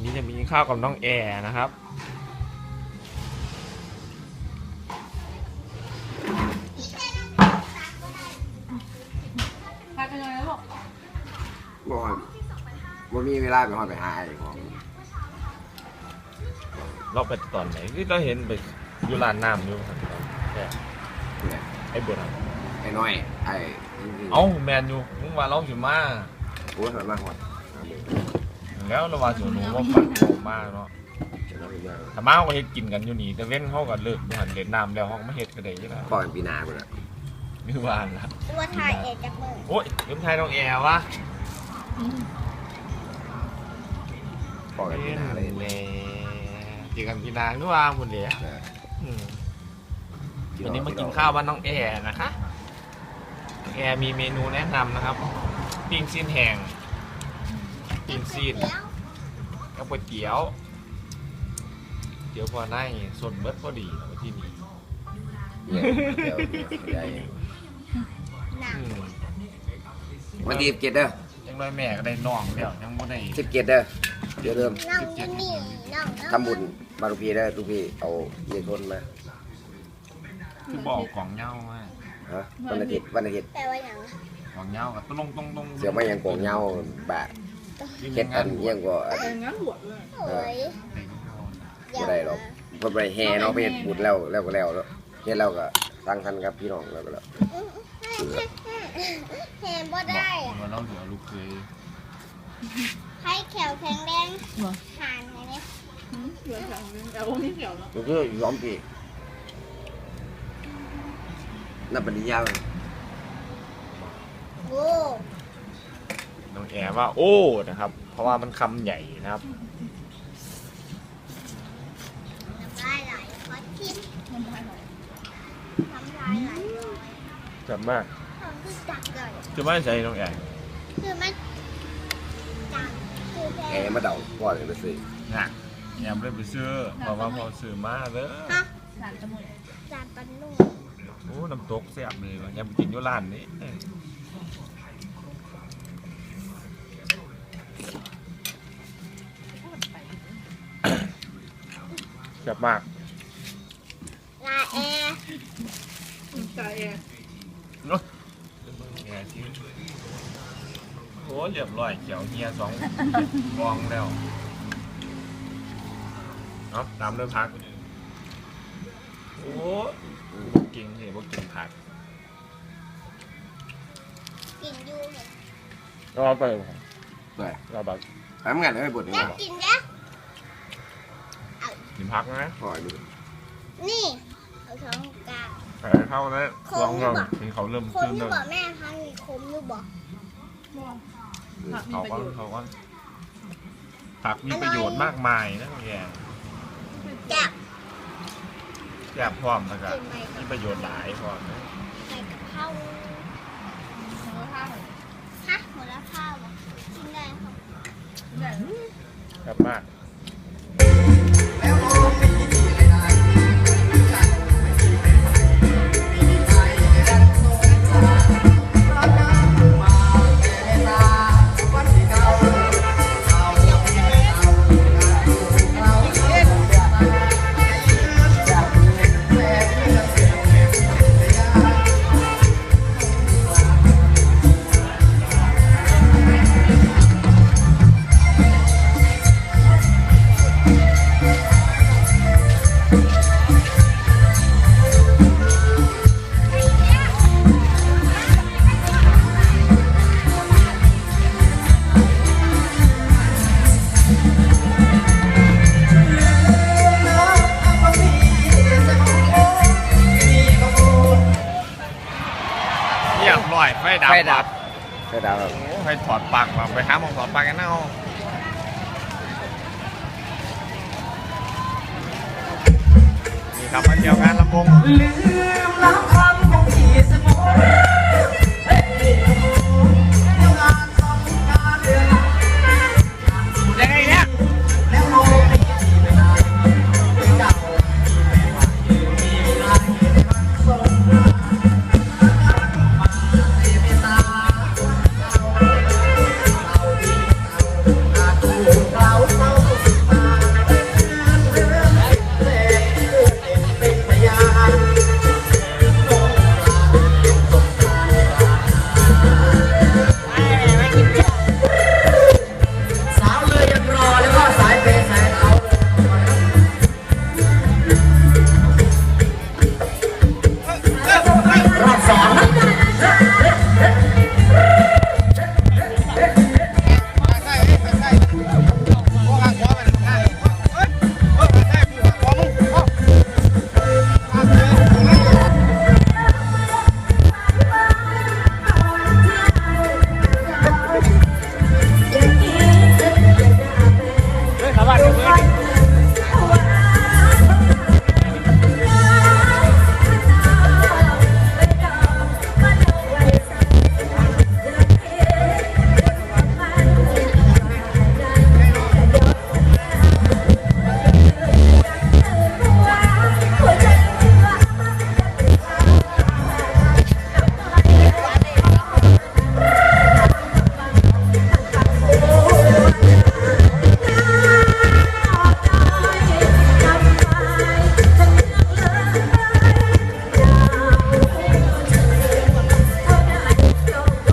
วันนี้จะมีข้าวกับน้องแอร์นะครับพักกันเลยแล้วบอกบ่ว่าบ่มีเวลาไปฮอดไปหาไอ้ของเราไปตอนไหนที่เราเห็นไปอยู่ร้านน้ำอยู่ครับแค่เนี่ยไอ้บุญอะไอ้น้อยไอ้เอ้าแมนอยู่มึงว่าเราสิมาโอ้ยมันมาฮอดหาหมู่ แล้วเราว่าสิหนูว่าฝันโมากเนาะเดี๋ยวเราไปมาถ้ามาเขาก็เฮ็ดกินกันอยู่นี่แต่เว้นเขาก็เลิกบ่หันเล่นน้ำแล้วเขาก็มาเฮ็ดกันได้อยังไงปล่อยปีหน้าพุ่นน่ะนี่ว่าล่ะตัวถ่ายเอกจากมือโอ้ยลืมทายน้องแอร์วะปล่อยปีหน้าเลยแหม่เจอกันพี่นางด้วยว่าหมดเลยเอออืม วันนี้มากินข้าวบ้านน้องแอร์นะคะน้องแอร์มีเมนูแนะนำนะครับปิ้งซีนแห้ง ปิ้งซีนแล้วกับก๋วยเตี๋ยวเตี๋ยวพอได้สดเบิดพอดีเอาที่นี่เนี่ยเดี๋ยวเดี๋ยวใหญ่หนังอืมมันดีเจ็ดเด้อยังน้อยแม่ก็ได้น้องแล้วยังบ่ได้สิบเจ็ดเด้อเดี๋ยวเริ่มน้องจะมีน้องทำบุญบารุพีเด้อทุกพี่เอาเงินคนมาคือบอกของเหย้ามาฮะวันอาทิตย์วันอาทิตย์แปลว่าอย่างของเหย้ากับตรงตรงตรงเสียวมายังโกงเหงาบะ เฮ็ดอันเอียงกว่าเอองั้นบวชเลยโอ้ยบ่ได้หรอก เพิ่นไปแห่เนาะไปเฮ็ดบุญแล้วแล้วก็แล้วเนาะเฮ็ดแล้วก็ตั้งคันกับพี่น้องแล้วก็แล้วแฮมบ่ได้มาเล่าถึงลูกเคยให้แขวแข็งแรงหานไงเนี่ยเหลือแถวนึงแต่ว่าไม่เขียวแล้วมันก็ยอมพี่นับปริญญาเลยโอ้ น้องแอร์ว่าโอ้นะครับ เพราะว่ามันคำใหญ่นะครับน้ำลายไหลขอชิมมันได้ไหมน้ำลายไหลเลยจับมากของคือจักเลยจะไม่ใช่น้องแอร์คือมันจักคือแพแห่มาเดาพ่อเลยไปซื้อน่ะแอมเลยไปซื้อเพราะว่าพอซื้อมาเด้อฮะหลานจมูกจานปันนุ่มโอ้น้ำตกแซ่บเลยว่ะแอมไปกินอยู่ร้านนี้เอ้ย แซ่บมาก ลาแอร์ใจเองเนาะแอร์ที่โอ้เรียบร้อยเขียวเฮียสองกองแล้วเนาะตามด้วยพัก โอ้เก่งเลยว่ากินผักกินอยู่เห็นเราไป ด้วยเราแบบทำงานให้บุญนี่แล้วบ่กินแล้วกินผักนะพ่อดูนี่เอาช้อนกลาง แต่เข้าแล้วลองลองกินเขาเริ่มคมขึ้นอยู่แล้วบ่แม่คะมีคมอยู่บ่เขาก็เขาก็ผักมีประโยชน์มากมายนะแกจับแซ่บพร้อมนะครับกินไหมมีประโยชน์หลายพร้อมนะ ใส่กับข้าว เขาท่าเหมือน ฮะหมดแล้วข้าวบ่กินได้ค่ะ แบบ ครับมาก อยไฟดับไฟดับไฟดับครับโอ้ไฟถอดปลั๊กมาไปหาหมองถอดปลั๊กกันเอานี่ครับมาเที่ยวงานลำวงลืมน้ำ